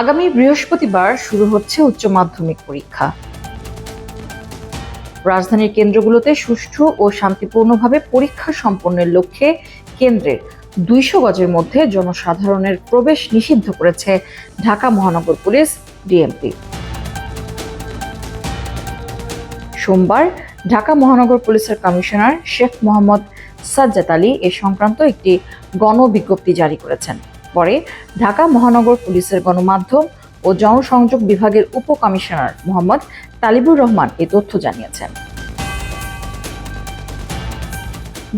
আগামী বৃহস্পতিবার শুরু হচ্ছে উচ্চ মাধ্যমিক পরীক্ষা। রাজধানীর কেন্দ্রগুলোতে সুষ্ঠু ও শান্তিপূর্ণভাবে পরীক্ষা সম্পন্নের লক্ষ্যে কেন্দ্রের দুইশো গজের মধ্যে জনসাধারণের প্রবেশ নিষিদ্ধ করেছে ঢাকা মহানগর পুলিশ ডিএমপি। সোমবার ঢাকা মহানগর পুলিশের কমিশনার শেখ মোহাম্মদ সাজ্জাদ আলী এ সংক্রান্ত একটি গণবিজ্ঞপ্তি জারি করেছেন। পরে ঢাকা মহানগর পুলিশের গণমাধ্যম ও জনসংযোগ বিভাগের উপ কমিশনার মোহাম্মদ তালিবুর রহমান এ তথ্য জানিয়েছেন।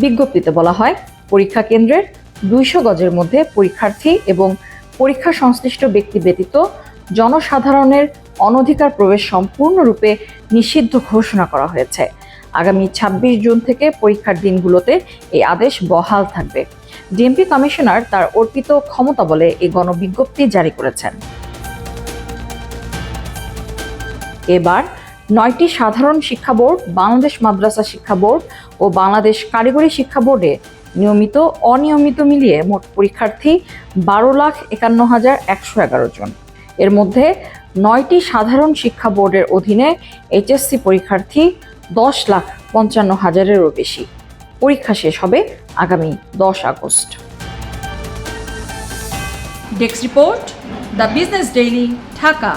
বিজ্ঞপ্তিতে বলা হয়, পরীক্ষা কেন্দ্রের দুইশো গজের মধ্যে পরীক্ষার্থী এবং পরীক্ষা সংশ্লিষ্ট ব্যক্তি ব্যতীত জনসাধারণের অনধিকার প্রবেশ সম্পূর্ণরূপে নিষিদ্ধ ঘোষণা করা হয়েছে। আগামী ২৬ জুন থেকে পরীক্ষার দিনগুলোতে এই আদেশ বহাল থাকবে। ডিএমপি কমিশনার তার অর্পিত ক্ষমতা বলে এই গণবিজ্ঞপ্তি জারি করেছেন। এবার নয়টি সাধারণ শিক্ষা বোর্ড, বাংলাদেশ মাদ্রাসা শিক্ষা বোর্ড ও বাংলাদেশ কারিগরি শিক্ষা বোর্ডে নিয়মিত অনিয়মিত মিলিয়ে মোট পরীক্ষার্থী বারো লাখ একান্ন হাজার একশো এগারো জন। এর মধ্যে নয়টি সাধারণ শিক্ষা বোর্ডের অধীনে এইচএসসি পরীক্ষার্থী দশ লাখ পঞ্চান্ন হাজারেরও বেশি। পরীক্ষা শেষ হবে আগামী দশ August. Desk report the business daily Dhaka